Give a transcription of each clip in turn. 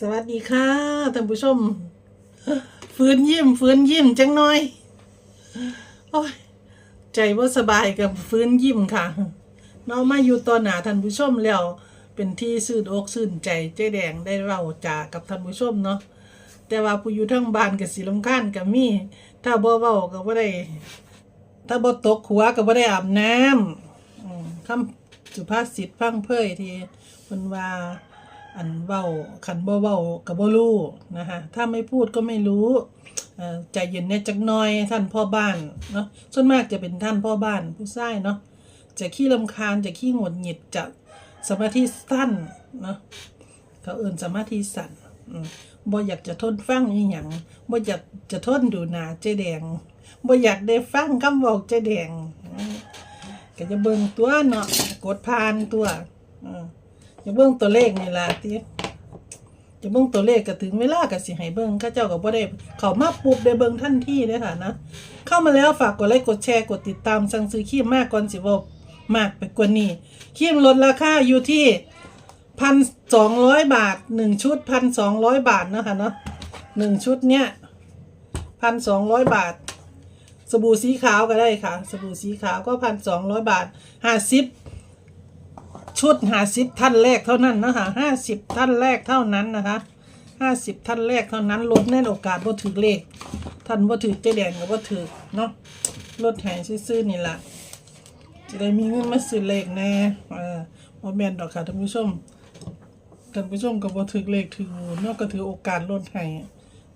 สวัสดีค่ะท่านผู้ชม ฟื้นยิ้มฟื้นยิ้มจังหน่อยโอ้ยใจว่าสบายกับฟื้นยิ้มค่ะเนาะมาอยู่ต่อหนาท่านผู้ชมแล้ว เป็นที่ซื่นอกซื่นใจเจ๊แดงได้เล่าจากับท่านผู้ชมเนาะแต่ว่าผู้อยู่ทั้งบ้านกับสีลำคาญกับมี่ถ้าบ่เว้าก็บ่ได้ถ้าบ่ตกหัวก็บ่ได้อาบน้ำคำสุภาษิตพังเพยที่เพิ่นว่า อันเว้าคันบ่เว้าก็บ่รู้นะคะถ้าไม่พูดก็ไม่รู้ใจเย็นแน่จักน่อยท่านพ่อบ้านเนาะส่วนมากจะเป็นท่านพ่อบ้านผู้ชายเนาะจะขี้รำคาญจะขี้หงุดหงิดจะสมาธิสั้นเนาะเขาเอิ่นสมาธิสั้นบ่อยากจะทนฟังอีหยังบ่อยากจะทนดูหนาเจ๊แดงบ่อยากได้ฟังคำเว้าเจ๊แดงก็จะเบิ่งตัวเนาะกดผ่านตัวอืม จะเบิ่งตัวเลขนี่ล่ะติจะเบิ่งตัวเลขก็ถึงเวลาก็สิให้เบิ่งข้าเจ้าก็บ่ได้เข้ามาปุ๊บได้เบิ่งทันทีเลยค่ะนะเข้ามาแล้วฝากกดไลค์กดแชร์กดติดตามสั่งซื้อครีมมากก่อนสิเว้ามากไปกว่านี้ครีมลดราคาอยู่ที่พันสองร้อยบาทหนึ่งชุดพันสองร้อยบาทเนาะคะเนาะหนึ่งชุดเนี้ยพันสองร้อยบาท สบู่สีขาวก็ได้ค่ะ สบู่สีขาวก็พันสองร้อยบาทห้าสิบ ชุดหาสิบท่านแรกเท่านั้นนะคะห้าสิบท่านแรกเท่านั้นนะคะห้าสิบท่านแรกเท่านั้นลดแน่นโอกาสบ่ถือเลข ท่านบ่ถือเจแดงก็บ่ถือเนาะลดให้ซื่อๆนี่แหละจะได้มีเงินมาซื้อเลขแน่เออบ่แม่นดอกค่ะท่านผู้ชมท่านผู้ชมก็บ่ถือเลขถือเนาะก็ถือโอกาสลดให้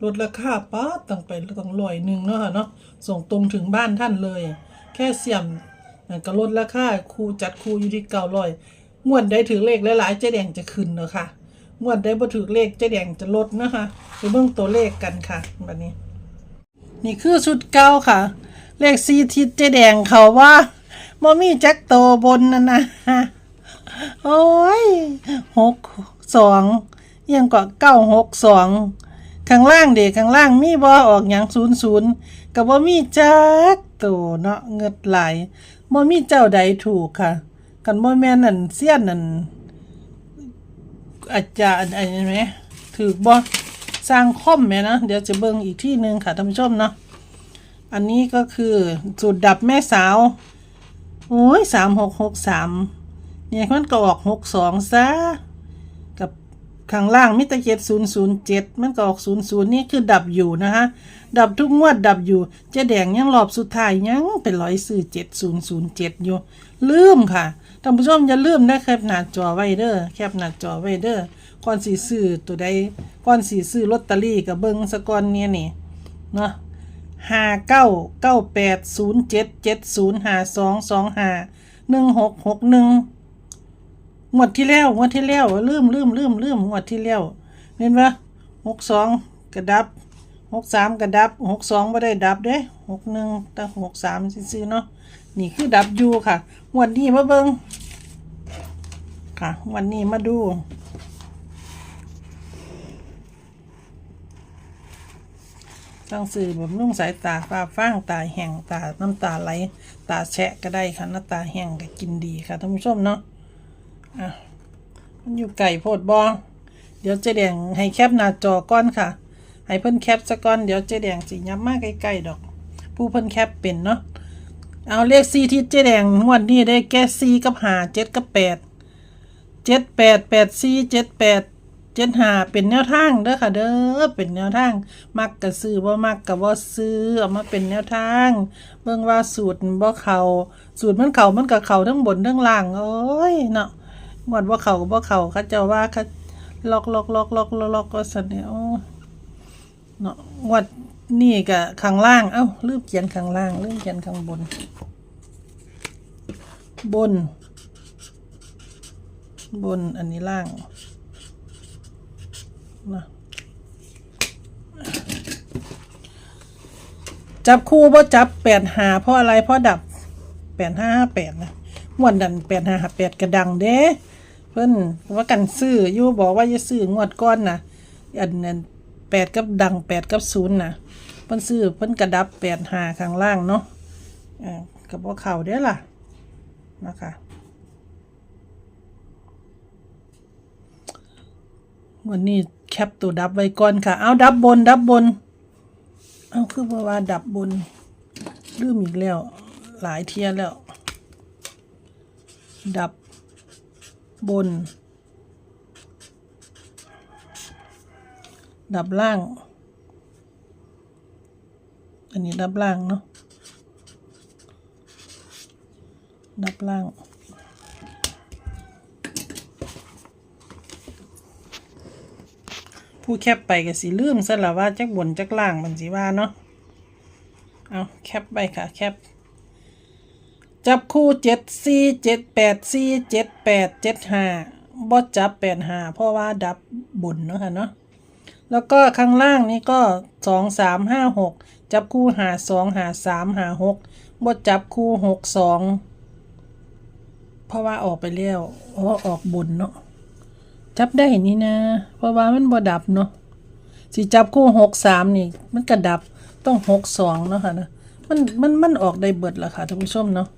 ลดราคาป๊าดตั้งไปตั้งร้อยหนึ่งเนาะค่ะเนาะส่งตรงถึงบ้านท่านเลย แค่เสียมก็ลดราคาครูจัดครูอยู่ที่เก้าร้อย งวดได้ถือเลขหลายๆเจ๊แดงจะขึ้นเนาะค่ะงวดได้บ่ถือเลขเจ๊แดงจะลดนะคะไปเบิ่งตัวเลขกันค่ะบัดนี้ นี่คือชุดเก้าค่ะ เลขซีทิศเจ๊แดงเขาว่าบ่มีจักโตบนนั่นนะโอ้ยหกสองยังกว่าเก้าหกสองข้างล่างเด็กข้างล่างมีบ่ออกอย่างศูนย์ศูนย์กับบ่มีจักโตเนาะเงิดไหลายบ่มีเจ้าใดถูกค่ะ กันบ่แม่นนั่นเสี้ยนนั่นอาจารย์อะไรไหมถือบ่สร้างคอมแม่นะ เดี๋ยวจะเบิ่งอีกที่หนึ่งค่ะท่านผู้ชมเนาะอันนี้ก็คือสูตรดับแม่สาว โอ้ยสามหกหกสามเนี่ยมันก็ออกหกสองซะกับข้างล่างมิตรเจ็ดศูนย์ศูนย์เจ็ดมันก็ออกศูนย์ศูนย์นี่คือดับอยู่นะคะดับทุกงวดดับอยู่เจ๊แดงยังรอบสุดท้ายยังเป็นร้อยสื่อเจ็ดศูนย์ศูนย์เจ็ดอยู่ ลืมค่ะ ท่านผู้ชมอย่าลืมนะแคปหน้าจอไว้เด้อแคปหน้าจอไว้เด้อก่อนสีซื้อตัวใดก่อนสีซื้อลอตเตอรี่กับเบิ้งสะกอนเนี่ยนี่เนาะห้าเก้าเก้าแปดศูนย์เจ็ดเจ็ดศูนย์ห้าสองสองห้าหนึ่งหกหกหนึ่งงวดที่แล้วงวดที่แล้วลืมลืมลืมลืมงวดที่แล้วเห็นปะหกสองกระดับ หกสามกระดับหกสองไม่ได้ดับเด้หกหนึ่งแต่หกสามซื้อเนาะนี่คือดับอยูค่ะวดนี้มาเบิงค่ะ วันนี้มาดูต้องสื่อบำรุงสายตาฟ้าฟ้างตาแห้งตาน้ำตาไหล ตาแฉะก็ได้ค่ะน้ำตาแห้งก็กินดีค่ะท่านผู้ชมเนาะอะมันอยู่ไก่โพดบอเดี๋ยวจ๊แดงให้แคปหน้าจอก้อนค่ะ ให้เพิ่นแคปซะก่อนเดี๋ยวเจ๊แดงสิยับมาใกล้ๆดอก ผู้เพิ่นแคปเป็นเนาะเอาเลขซีที่เจ๊แดงงวดนี้ได้แก่ซีกับหาเจ็ดกับแปดเจ็ดแปดแปดซีเจ็ดแปดเจ็ดหาเป็นแนวทางเด้อค่ะเด้อเป็นแนวทาง มักกะซื้อบ่มักกะบ่ซื้อเอามาเป็นแนวทาง เบิ่งว่าสูตรบ่เข้าสูตรมันเข้ามันก็เข้าทั้งบนทั้งล่างโอ้ยเนาะงวดบ่เขาก็บ่เข้าเขาจ้าว่าเขาล็อกล็อกล็อกล็อกล็อกล็อกก็ซั่นเนี่ยโอ้ เนาะงวดนี่ก็ข้างล่าง เอ้าลืมเขียนข้างล่างลืมเขียนข้างบน บน บนอันนี้ล่างนะจับคู่บ่จับแปดหาเพราะอะไรเพราะดับแปดห้าแปดนะงวดดันแปดห้าแปดกระดังเด้เพิ่นว่ากันซื้ออยู่บอกว่าจะซื้องวดก้อนนะอันนั้น แปดกับดังแปดกับศูนย์นะเพิ่นซื้อเพิ่นกระดับแปดหาข้างล่างเนาะอ่ากับว่าเข่าเด้อล่ะนะคะวันนี้แคปตัวดับไว้ก่อนค่ะ เอาดับบน ดับบน เอาคือว่าว่าดับบนลืมอีกแล้ว หลายเทียแล้ว ดับบน ดับล่าง อันนี้ดับล่างเนาะ ดับล่าง ผู้แคปไปก็สิลืมซะละว่าจักบนจักล่างมันสิว่าเนาะ เอาแคปไปค่ะแคปจับคู่เจ็ดสี่เจ็ดแปดสี่เจ็ดแปดเจ็ดห้าบอจับแปดห้าเพราะว่าดับบนเนาะค่ะเนาะ แล้วก็ข้างล่างนี่ก็สองสามห้าหกจับคู่หาสองหาสามหาหกบดจับคู่หกสองเพราะว่าออกไปแล้วอ๋อออกบนเนาะจับได้นี่นะ เพราะว่ามันบ่ดับเนาะสิจับคู่หกสามนี่ มันกระดับต้องหกสองเนาะค่ะนะมันมันมันออกได้เบิดละค่ะท่านผู้ชมเนาะ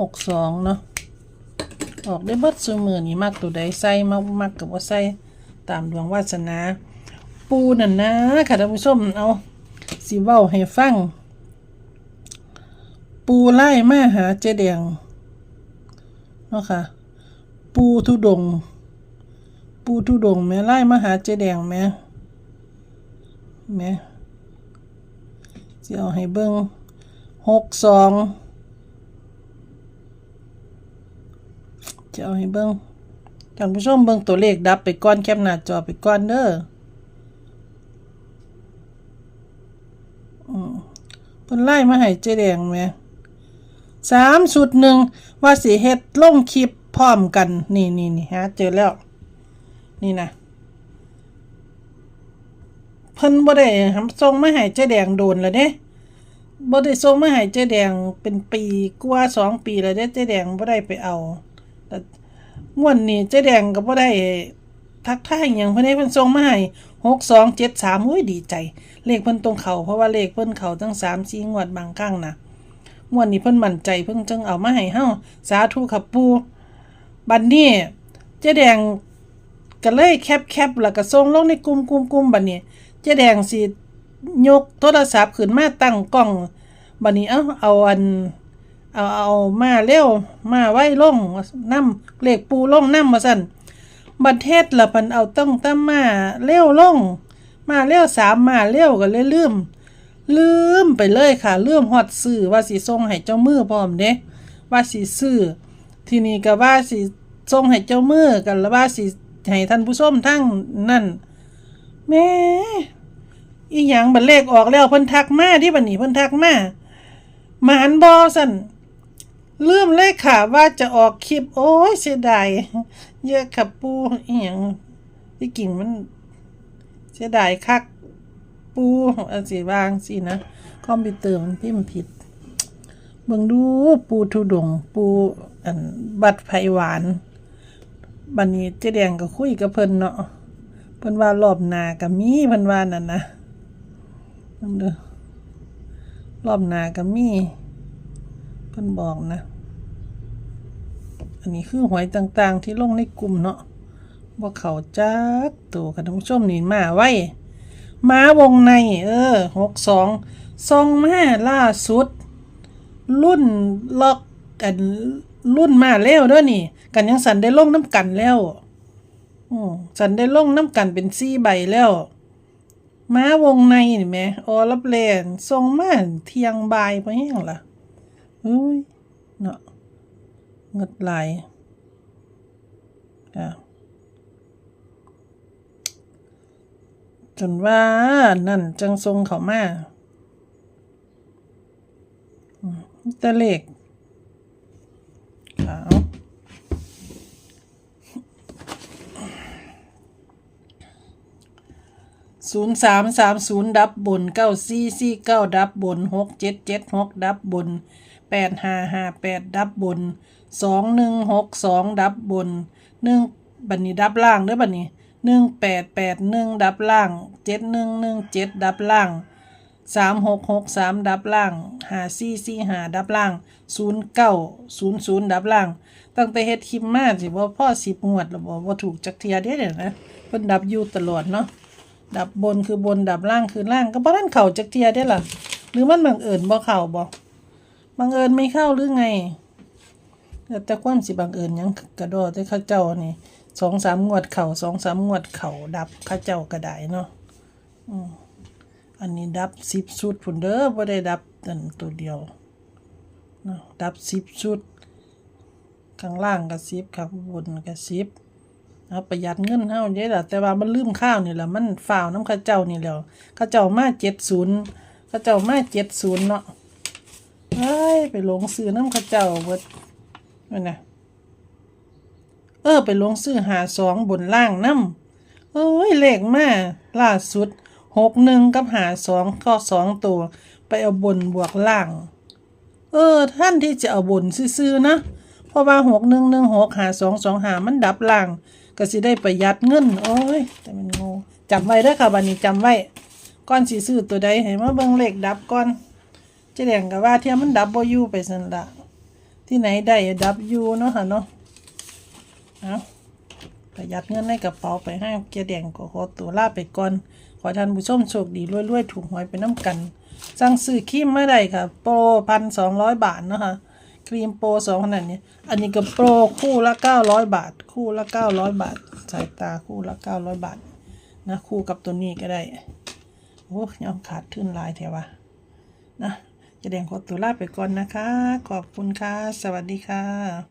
หกสองเนาะ ออกได้เบิดซุมือนี่มักตัวใดใส่มักมักกับว่าใส่ตามดวงวาสนา ปูนั่นนะค่ะท่านผู้ชมเอาสิเว้าให้ฟัง ปูไล่มาหาเจแดงเนาะค่ะ ปูทุดง ปูทุดงแม่ไล่มาหาเจแดงแม่แม่สิเอาให้เบิ่งหกสอง จะเอาให้เบิ้งท่านผู้ชมเบิ้งตัวเลขดับไปก่อนแคปหน้าจอไปก่อนเด้ออืมเพิ่นไล่มาให้เจ๊แดงแหมสามสุดหนึ่งว่าสิเฮ็ดลงคลิปพร้อมกันนี่นี่นี่ฮะเจอแล้ว นี่นะเพิ่นบ่ได้ทำส่งมาให้เจ๊แดงโดนแล้วเด้บ่ได้ส่งมาให้เจ๊แดงเป็นปีกว่าสองปีแล้วเด้เจ๊แดงบ่ได้ไปเอา แต่ม่วนนี้เจ๊แดงก็บ่ได้ทักทายหยังเพิ่นให้เพิ่นส่งมาให้6273อุ้ยดีใจ เลขเพิ่นตรงเขาเพราะว่าเลขเพิ่นเขาตั้ง3 4งวดบางครั้งนะม่วนนี้เพิ่นมั่นใจเพิ่นจึงเอามาให้เฮาสาธุครับปูบัดนี้เจ๊แดงก็เลยแคปๆแล้วก็ส่งลงในกลุ่มๆๆบัดนี้เจ๊แดงสิยกโทรศัพท์ขึ้นมาตั้งกล้องบัดนี้เอ้าเอาอัน เอาเอามาเร็วมาไว้ลงน้ำเลขปูลงน้ำมาสั่นบัดเทศละพันเอาต้องตั้มมาเร็วลงมาเร็วสามมาเร็วก็เลยลืม ลืมไปเลยค่ะลืมฮอดซื้อว่าสิส่งให้เจ้ามือพร้อมเด้ว่าสิซื้อทีนี้ก็ว่าสิส่งให้เจ้ามือกันแล้วว่าสิให้ท่านผู้ชมทั้งนั่นแม่อีหยังบัดเลขออกแล้วเพิ่นทักมาที่บัดนี้เพิ่นทักมามานบอสั่น ลืมเลยค่ะว่าจะออกคลิป โอ้ยเสียดายเยอะค่ะปูอีหยังที่กิ่งมัน เสียดายคัก ปูอันสีวางสินะคอมพิวเตอร์มันพิมพ์ผิดเบิ่งดูปูทุดง ปูอันบัตไผหวานบันนี้เจ๊แดงก็คุยกับเพิ่นเนาะเพิ่นว่ารอบนาก็มีเพิ่นว่านั่นนะเบิ่งด้อรอบนาก็มี พิ่นบอกนะ อันนี้คือหวยต่างๆ ที่ลงในกลุ่มเนาะว่าเขาจักตัวค่ะท่านผู้ชมนี่มาไว้มาวงใน เออหกสองซองมาล่าสุด รุ่นล็อกกันรุ่นมาแล้วด้วยนี่ กันยังสันได้ลงน้ำกันแล้วอืมสันได้ลงน้ำกันเป็นซี่ใบแล้วม้าวงในนี่แหมออรับแลนทรงมาเทียงบายไปยังล่ะ อุ้ยเนาะเงดไหลอะจนว่านั่นจังทรงเขามาอืมมีแตะเลขขาวศูนย์สามสามศูนย์ดับบนเก้าสี่สี่เก้าดับบนหกเจ็ดเจ็ดหกดับบน แปดห้าห้าแปดดับบนสองหนึ่งหกสองดับบนหนึ่งบันนี้ดับล่างเด้อบันนี้หนึ่งแปดแปดหนึ่งดับล่างเจ็ดหนึ่งหนึ่งเจ็ดดับล่างสามหกหกสามดับล่างห้าสี่สี่ห้าดับล่างศูนย์เก้าศูนย์ศูนย์ดับล่าง ตั้งแต่เฮ็ดคลิปมาสิบ่าพ่อสิบงวดแล้วบ่บ่ถูกจักเทียเด้เดี๋ยนะเพิ่นดับอยู่ตลอดเนาะดับบนคือบนดับล่างคือล่างก็บ่ทันเข้าจักเทียเด้ล่ะ หรือมันบังเอิญบ่เข้าบ่ บังเอิญไม่เข้าหรือไง แต่ความสิบังเอิญยังกระโดดแต่เข้าเจ้านี่สองสามงวดเข่าสองสามงวดเข่าดับข้าเจ้าก็ได้เนาะอันนี้ดับสิบชุดพุ่นเด้อบ่ได้ดับอันตัวเดียวนะดับสิบชุดข้างล่างก็สิบครับบนก็สิบเอาประหยัดเงินเฮาเด้ล่ะแต่ว่ามันลืมข้าวนี่แหละมันฝ่าวน้ำข้าเจ้านี่แล้วข้าเจ้ามาเจ็ดศูนย์ข้าเจ้ามาเจ็ดศูนย์เนาะ เอ้ย ไปลงซื้อน้ำข้าเจ้าเบิดนั่นนะเออ ไปลงซื้อหาสองบนล่างน้ำเอ้ยเลขมาล่าสุดหกหนึ่งกับหาสองก็สองตัว ไปเอาบนบวกล่าง เออ ท่านที่จะเอาบนซื้อๆนะ เพราะว่าหกหนึ่งหนึ่งหกหาสองสองหามันดับล่าง ก็สิได้ประหยัดเงิน โอ้ย แต่มันโง่จำไว้เด้อค่ะบันนี้จำไว้ก่อนสิซื้อตัวใดให้มาเบิ่งเลขดับก่อน เจะแดงกับว่าเทียมมันดับบ่อยู่ไปซั่นละที่ไหนได้ดับอยู่เนาะค่ะเนาะเอาประหยัดเงินในกระเป๋าไปให้เจ๊แดงก็ขอตัวลาไปก่อน ขอท่านผู้ชมโชคดีรวยๆถูกหวยไปน้ำกัน สั่งซื้อครีมเมาได้ค่ะ โปรพันสองร้อยบาทเนาะคะครีมโปรสองขนาดนี้อันนี้ก็โปรคู่ละเก้าร้อยบาท คู่ละเก้าร้อยบาท สายตาคู่ละเก้าร้อยบาทนะคู่กับตัวนี้ก็ได้ โอ้ยอมขาดทุนลายแถวะนะ จะแดงขอตัวลาไปก่อนนะคะ ขอบคุณค่ะ สวัสดีค่ะ